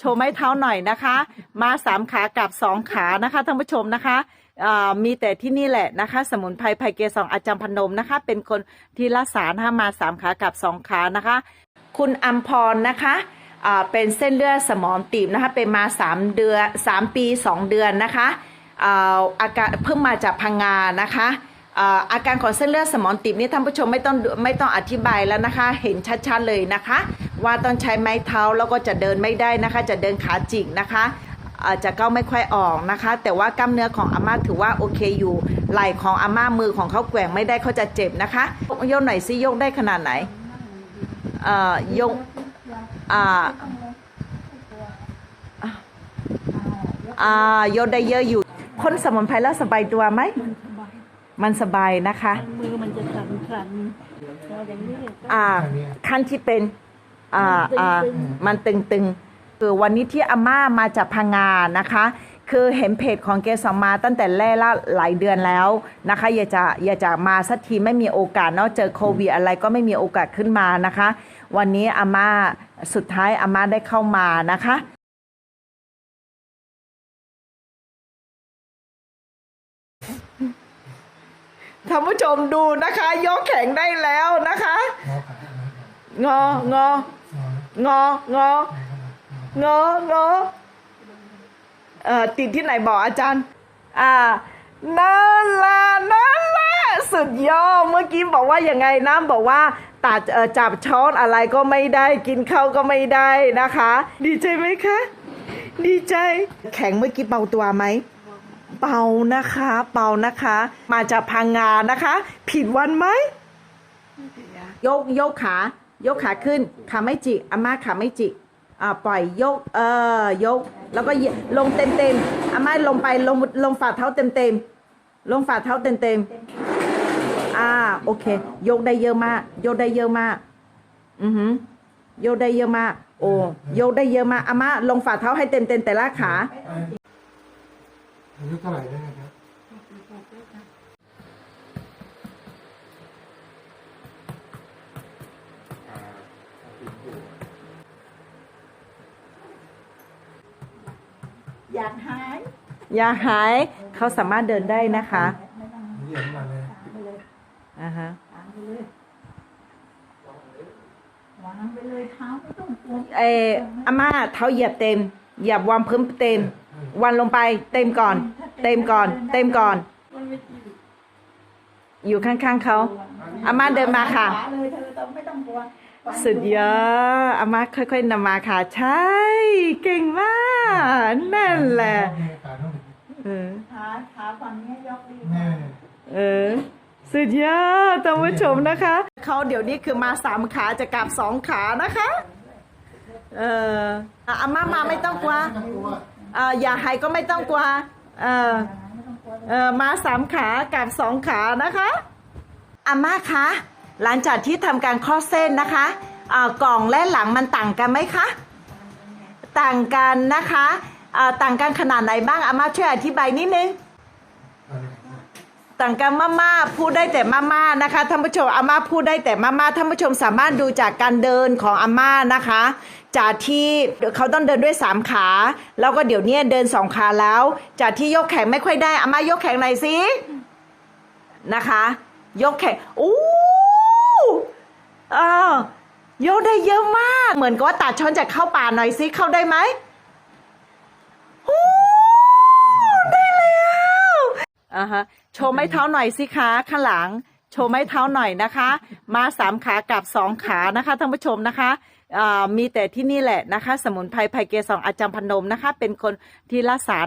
โชว์ไม้เท้าหน่อยนะคะ มาสามขากับสองขานะคะท่านผู้ชมนะคะมีแต่ที่นี่แหละนะคะ สมุนไพรไพเกสองอาจารย์พนมนะคะ เป็นคนที่รักษานะคะมาสามขากับสองขานะคะ คุณอัมพรนะคะเป็นเส้นเลือดสมองตีบนะคะเป็นมา3เดือน3ปี 2 เดือนนะคะอาอาการเพิ่งมาจากพังงานะคะอาอาการของเส้นเลือดสมองตีบนี่ท่านผู้ชมไม่ต้องไม่ต้องอธิบายแล้วนะคะ เห็นชัดๆเลยนะคะ ว่าต้องใช้ไม้เท้าแล้วก็จะเดินไม่ได้นะคะ จะเดินขาจิกนะคะอาจจะก้าวไม่ค่อยออกนะคะ แต่ว่ากล้ามเนื้อของอาม่าถือว่าโอเคอยู่ ไหล่ของอาม่ามือของเขาแกว่งไม่ได้เขาจะเจ็บนะคะยกหน่อยซิยกได้ขนาดไหนเอ่อยกอ่าอ่ายกได้เยอะอยู่พ่นสมุนไพรแล้วสบายตัวไหมมันสบายนะคะ มือมันจะสั่นสั่นเราอย่างนี้ก็อ่าขั้นที่เป็น อ่าอ่ามันตึงๆคือวันนี้ที่อาม่ามาจากพังงานะคะ คือเห็นเพจของเกสรมาตั้งแต่แรกละหลายเดือนแล้วนะคะ อย่าจะอย่าจะมาสักทีไม่มีโอกาสเนาะเจอโควิดอะไรก็ไม่มีโอกาสขึ้นมานะคะ วันนี้อาม่าสุดท้ายอาม่าได้เข้ามานะคะท่านผู้ชมดูนะคะ ยกแข็งได้แล้วนะคะ งองอ งองององอเอ่อติดที่ไหนบอกอาจารย์ อ่านั่นละนั่นละสุดยอดเมื่อกี้บอกว่ายังไงนะบอกว่าตัดเอ่อจับช้อนอะไรก็ไม่ได้ กินข้าวก็ไม่ได้นะคะ ดีใจไหมคะ ดีใจ แข็งเมื่อกี้เบาตัวไหมเบานะคะเบานะคะ มาจากพังงานะคะ ผิดวันไหมยกยกขา ยกขาขึ้นขาไม่จิกอาม่าขาไม่จิกอ่าปล่อยยกเออยก แล้วก็ลงเต็มเต็มอาม่าลงไปลงลงฝ่าเท้าเต็มเต็มลงฝ่าเท้าเต็มเต็มอ่าโอเค ยกได้เยอะมาก ยกได้เยอะมาก อือหือยกได้เยอะมาก โอ้ยกได้เยอะมากอาม่าลงฝ่าเท้าให้เต็มเต็มแต่ละขาอายุเท่าไหร่ได้ครับ อยากหายอย่าหายเขาสามารถเดินได้นะคะเยี่ยมมาเลยอ่าฮะวางไปเลยวางไปเลยเท้าไม่ต้องกลัวเอออาม่าเท้าเหยียบเต็มเหยียบวางพื้นเต็ม วันลงไปเต็มก่อน เต็มก่อน เต็มก่อน มันไม่ดีอยู่ข้างๆเขาอาม่าเดินมาค่ะ ขวเลยเธอต้องไม่ต้องกลัวสุดยอดอาม่าค่อยๆนำมาค่ะ ใช่ เก่งมาก นั่นแหละขาโน่นเออ ขาขาฝั่งนี้ยกดีแม่เออ สุดยอดท่านผู้ชมนะคะ เขาเดี๋ยวนี้คือมาสามขาจะกลับสองขานะคะ เอออะอาม่ามาไม่ต้องกลัวไม่ต้องกลัวเอ่ออย่าหายก็ไม่ต้องกลัว เออ ไม่ต้องกลัวเออมาสามขากับสองขานะคะอาม่าคะหลังจากที่ทำการคลอดเส้นนะคะเอ่อกล่องและหลังมันต่างกันไหมคะ ต่างกันนะคะต่างกันขนาดไหนบ้างอาม่าช่วยอธิบายนิดนึงต่างกันมากๆพูดได้แต่มากๆนะคะท่านผู้ชมอาม่าพูดได้แต่มากๆท่านผู้ชมสามารถดูจากการเดินของอาม่านะคะ จากที่เขาต้องเดินด้วยสามขา แล้วก็เดี๋ยวนี้เดินสองขาแล้ว จากที่ยกแขนไม่ค่อยได้อาม่ายกแขนหน่อยสินะคะ ยกแขนอู้ อยกได้เยอะมาก เหมือนกับว่าตัดช้อนจากเข้าป่าหน่อยสิเข้าได้ไหมอู้ได้แล้วอ่าฮะโชว์ไม้เท้าหน่อยสิคะข้างหลัง โชว์ไม้เท้าหน่อยนะคะ มาสามขากับสองขานะคะท่านผู้ชมนะคะอ่ามีแต่ที่นี่แหละนะคะ สมุนไพรไพเกสองอาจารย์พนมนะคะ เป็นคนที่รักษา